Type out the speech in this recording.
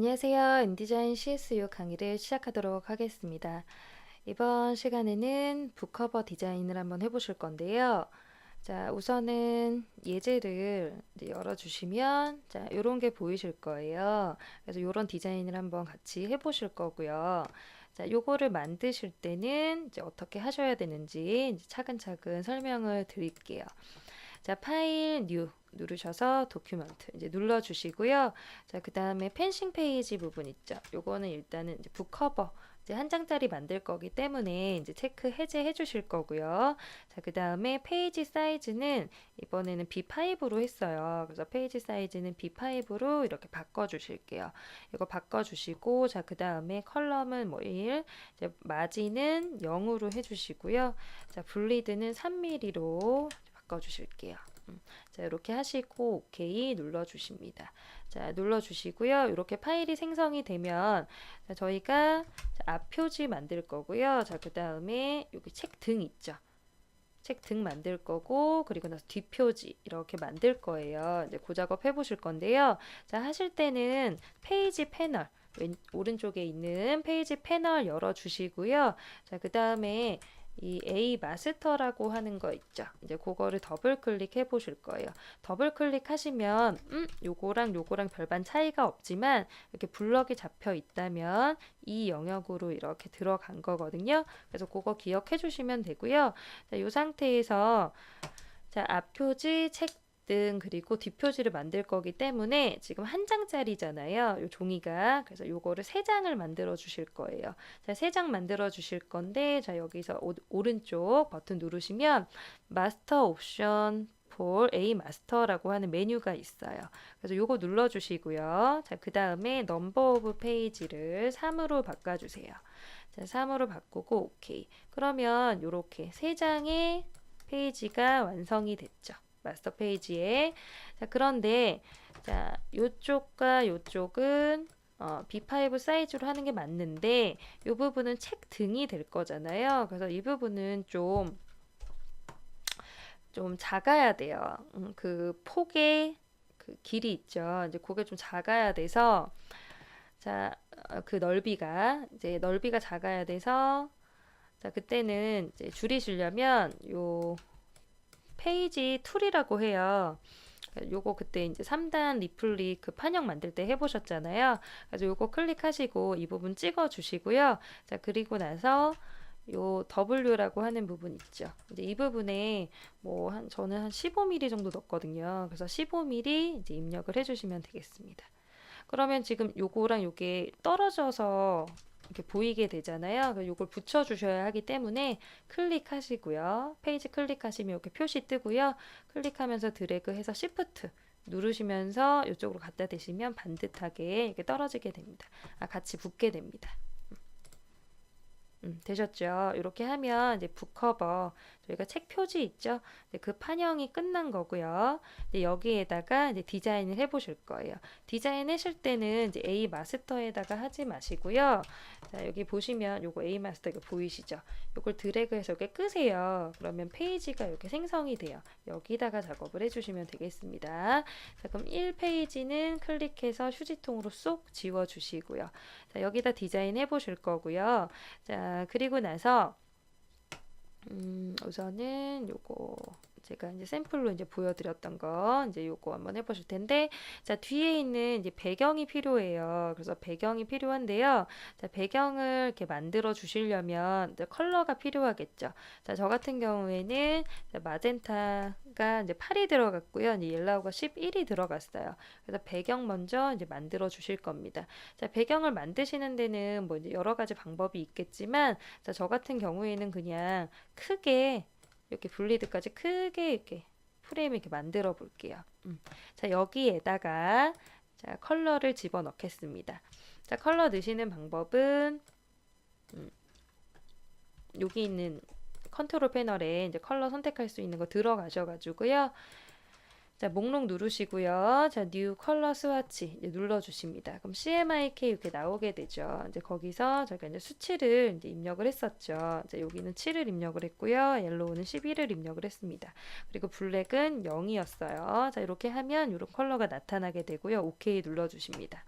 안녕하세요. 인디자인 CSU 강의를 시작하도록 하겠습니다. 이번 시간에는 북커버 디자인을 한번 해보실 건데요. 자, 우선은 예제를 열어주시면, 자, 요런 게 보이실 거예요. 그래서 요런 디자인을 한번 같이 해보실 거고요. 자, 요거를 만드실 때는 이제 어떻게 하셔야 되는지 차근차근 설명을 드릴게요. 자, 파일 뉴 누르셔서 도큐먼트 이제 눌러 주시고요. 자, 그다음에 펜싱 페이지 부분 있죠. 요거는 일단은 이제 북커버 이제 한 장짜리 만들 거기 때문에 이제 체크 해제해 주실 거고요. 자, 그다음에 페이지 사이즈는 이번에는 B5로 했어요. 그래서 페이지 사이즈는 B5로 이렇게 바꿔 주실게요. 이거 바꿔 주시고 자, 그다음에 컬럼은 뭐 1, 이제 마진은 0으로 해 주시고요. 자, 블리드는 3mm로 바꿔 주실게요. 음, 자, 이렇게 하시고 오케이 눌러 주십니다. 자, 눌러 주시고요. 이렇게 파일이 생성이 되면 자, 저희가 앞 표지 만들 거고요. 자, 그다음에 여기 책 등 있죠. 책 등 만들 거고 그리고 나서 뒷표지 이렇게 만들 거예요. 이제 그 작업 해 보실 건데요. 자, 하실 때는 페이지 패널 왼, 오른쪽에 있는 페이지 패널 열어 주시고요. 자, 그다음에 이 A 마스터라고 하는 거 있죠. 이제 그거를 더블 클릭해 보실 거예요. 더블 클릭하시면 음, 요거랑 요거랑 별반 차이가 없지만 이렇게 블럭이 잡혀 있다면 이 영역으로 이렇게 들어간 거거든요. 그래서 그거 기억해 주시면 되고요. 자, 이 상태에서 자, 앞 표지 책 등 그리고 뒷표지를 만들 거기 때문에 지금 한 장짜리잖아요. 요 종이가. 그래서 요거를 세 장을 만들어 주실 거예요. 자, 세 장 만들어 주실 건데 자, 여기서 오, 오른쪽 버튼 누르시면 마스터 옵션 폴 A 마스터라고 하는 메뉴가 있어요. 그래서 요거 눌러 주시고요. 자, 그다음에 넘버 오브 페이지를 3으로 바꿔 주세요. 자, 3으로 바꾸고 오케이. 그러면 요렇게 세 장의 페이지가 완성이 됐죠. 마스터 페이지에. 자, 그런데 자, 요쪽과 요쪽은 어, B5 사이즈로 하는 게 맞는데 이 부분은 책 등이 될 거잖아요. 그래서 이 부분은 좀 좀 작아야 돼요. 음, 그 폭의 그 길이 있죠. 이제 그게 좀 작아야 돼서 자, 어, 그 넓이가 이제 넓이가 작아야 돼서 자, 그때는 이제 줄이시려면 요 페이지 툴이라고 해요. 요거 그때 이제 3단 리플릭 그 판형 만들 때 해보셨잖아요. 그래서 요거 클릭하시고 이 부분 찍어 주시고요. 자, 그리고 나서 요 W라고 하는 부분 있죠. 이제 이 부분에 뭐 한 저는 한 15mm 정도 넣었거든요. 그래서 15mm 이제 입력을 해주시면 되겠습니다. 그러면 지금 요거랑 요게 떨어져서 이렇게 보이게 되잖아요. 이걸 붙여주셔야 하기 때문에 클릭하시고요. 페이지 클릭하시면 이렇게 표시 뜨고요. 클릭하면서 드래그해서 Shift 누르시면서 이쪽으로 갖다 대시면 반듯하게 이렇게 떨어지게 됩니다. 아, 같이 붙게 됩니다. 음, 되셨죠? 이렇게 하면 이제 북커버 저희가 책 표지 있죠? 그 판형이 끝난 거고요. 여기에다가 이제 디자인을 해보실 거예요. 디자인 하실 때는 이제 A 마스터에다가 하지 마시고요. 자, 여기 보시면 요거 A 마스터 이거 보이시죠? 요걸 드래그해서 이렇게 끄세요. 그러면 페이지가 이렇게 생성이 돼요. 여기다가 작업을 해주시면 되겠습니다. 자, 그럼 1페이지는 클릭해서 휴지통으로 쏙 지워주시고요. 자, 여기다 디자인 해보실 거고요. 자, 그리고 나서 음, 우선은 요거 제가 이제 샘플로 이제 보여드렸던 거 이제 요거 한번 해보실 텐데 자 뒤에 있는 이제 배경이 필요해요. 그래서 배경이 필요한데요. 자 배경을 이렇게 만들어 주시려면 컬러가 필요하겠죠. 자저 같은 경우에는 마젠타가 이제 8이 들어갔고요. 이제 옐라우가 11이 들어갔어요. 그래서 배경 먼저 이제 만들어 주실 겁니다. 자 배경을 만드시는 데는 뭐 여러 가지 방법이 있겠지만 자저 같은 경우에는 그냥 크게 이렇게 분리드까지 크게 이렇게 프레임 이렇게 만들어 볼게요. 음. 자 여기에다가 자 컬러를 집어 넣겠습니다. 자 컬러 넣으시는 방법은 음, 여기 있는 컨트롤 패널에 이제 컬러 선택할 수 있는 거 들어가셔가지고요. 자, 목록 누르시고요. 자, 뉴 컬러 스와치 눌러주십니다. 그럼 CMYK 이렇게 나오게 되죠. 이제 거기서 저희가 이제 수치를 이제 입력을 했었죠. 이제 여기는 7을 입력을 했고요. 옐로우는 11을 입력을 했습니다. 그리고 블랙은 0이었어요. 자, 이렇게 하면 이런 컬러가 나타나게 되고요. OK 눌러주십니다.